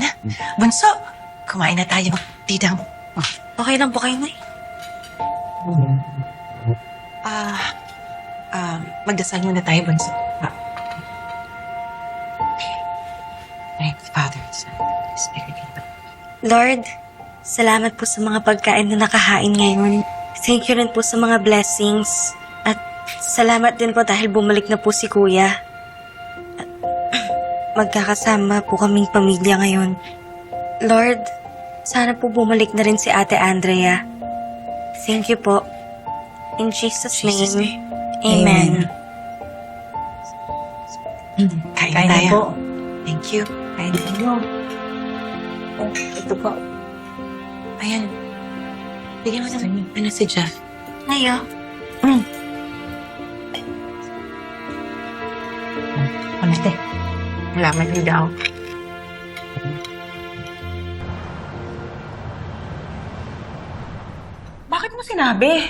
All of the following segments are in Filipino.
na. Bunso, kumain na tayo. Didang. Okay lang po kayo, Nay. Ah, ah, magdasal muna tayo, Bunso. Ah. Lord, salamat po sa mga pagkain na nakahain ngayon. Thank you rin po sa mga blessings. At salamat din po dahil bumalik na po si Kuya. Magkakasama po kaming pamilya ngayon. Lord, sana po bumalik na rin si Ate Andrea. Thank you po. In Jesus' Jesus' name, Amen. Kain, Kain na tayo. po. Thank you. Kain tayo. Oh, ito po. Ayan. Bigyan mo ng ano si Jeff. Ayo. Konate. Wala man din daw. Bakit mo sinabi?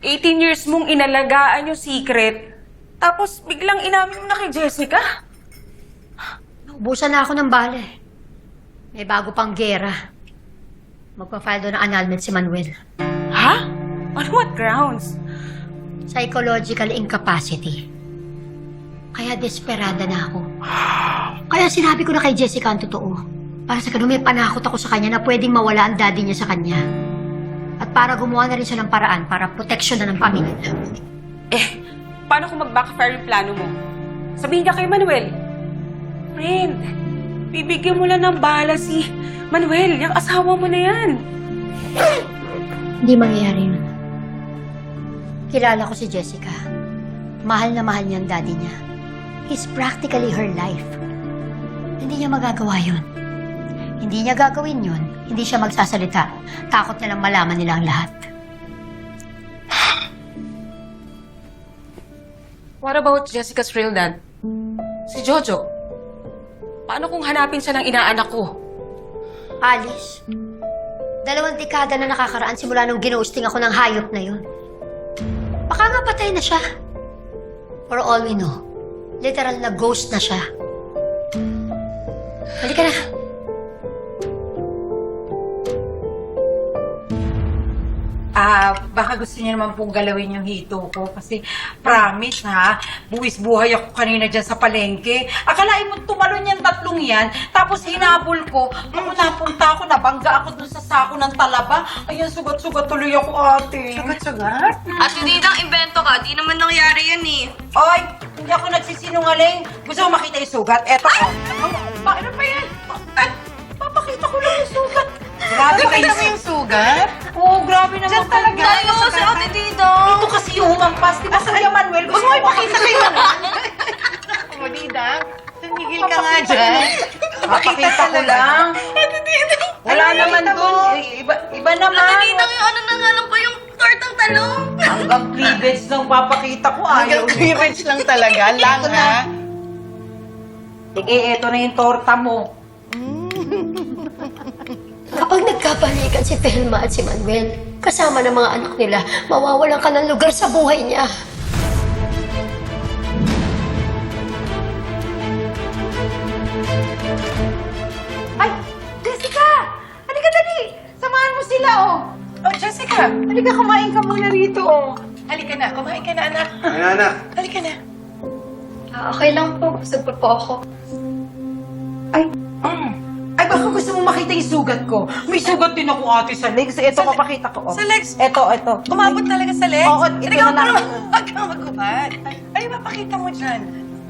18 years mong inalagaan yung secret, tapos biglang inamin mo na kay Jessica? Ubusan na ako ng bale. May bago pang gera. Magpa-file doon ng annulment si Manuel. Ha? On what grounds? Psychological incapacity. Kaya desperada na ako. Kaya sinabi ko na kay Jessica ang totoo. Para sa ganun may panakot ako sa kanya na pwedeng mawala ang daddy niya sa kanya. At para gumawa na rin siya ng paraan para proteksyon na ng pamilya. Eh, paano kung mag-backfire yung plano mo? Sabihin ka kay Manuel. Friend, bibigyan mo lang ng bala si Manuel. Yung asawa mo na yan. Hindi mangyayari yun. Kilala ko si Jessica. Mahal na mahal niya ang daddy niya. He's practically her life. Hindi niya magagawa yun. Hindi niya gagawin yun. Hindi siya magsasalita. Takot niya lang malaman nila ang lahat. What about Jessica's real dad? Si Jojo. Paano kung hanapin siya ng inaanak ko? Alice, dalawang dekada na nakakaraan simula nung ginosting ako ng hayop na yun. Baka nga patay na siya. For all we know, literal na ghost na siya. Halika na. Ah, baka gusto niya naman pong galawin yung hito ko kasi promise ha, buwis buhay ako kanina dyan sa palengke. Akalain mo tumalon yung tatlong yan, tapos hinabol ko. Ako napunta ako, nabangga ako dun sa sako ng talaba. Ayun, sugat-sugat tuloy ako ate. Sugat-sugat? At hindi nang invento ka, di naman nangyari yan eh. Oy, hindi ako nagsisinungaling. Gusto mo makita yung sugat? Eto ko. Bakit pa yan? Ay, papakita ko lang yung sugat. Grabe kayo. Nakita mo yung sugat? Oo, grabe naman Diyan talaga. Tayo, si Ate Dida. Ito kasi yung humampas. Di ba Kuya Manuel? Gusto mo ipakita kayo O, Didang. Tumigil ka nga dyan. Papakita ko lang. Wala naman doon. Iba, iba naman. Ate Dida, yung ano na nga lang pa yung tortang talong. Hanggang cleavage lang papakita ko. Ayaw. Hanggang cleavage lang talaga. Lang, na. ha? Sige, eto na yung torta mo. Kapag nagkabalikan si Thelma at si Manuel, kasama ng mga anak nila, mawawalan ka ng lugar sa buhay niya. Ay, Jessica! Halika dali! Samahan mo sila, oh. Oh, Jessica. Halika, kumain ka muna rito, oh. Halika na. Kumain ka na, anak. Ay, anak. Halika na. okay lang po, gusto po po ako. Ay, baka gusto mo makita yung sugat ko. May sugat din ako, ate, sa legs. Ito, papakita ko, oh. Sa legs? Ito, ito. Umabot talaga sa legs? Oo, ito Talaga, na lang. Huwag kang magkubad. Ay, mapakita mo dyan.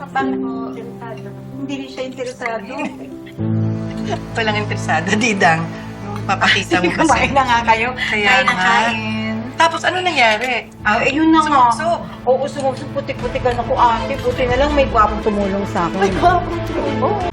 Bakit mo interesado? Hindi rin siya interesado. Walang interesado, Didang. Papakita mo kasi. Kumain na nga kayo. Kaya Kain na nga. kain. Tapos ano nangyari? Ah, eh, yun na nga. Sumukso. Oo, sumukso. Putik-putikan ako, ate. Buti na lang may gwapong tumulong sa akin. May gwapong tumulong?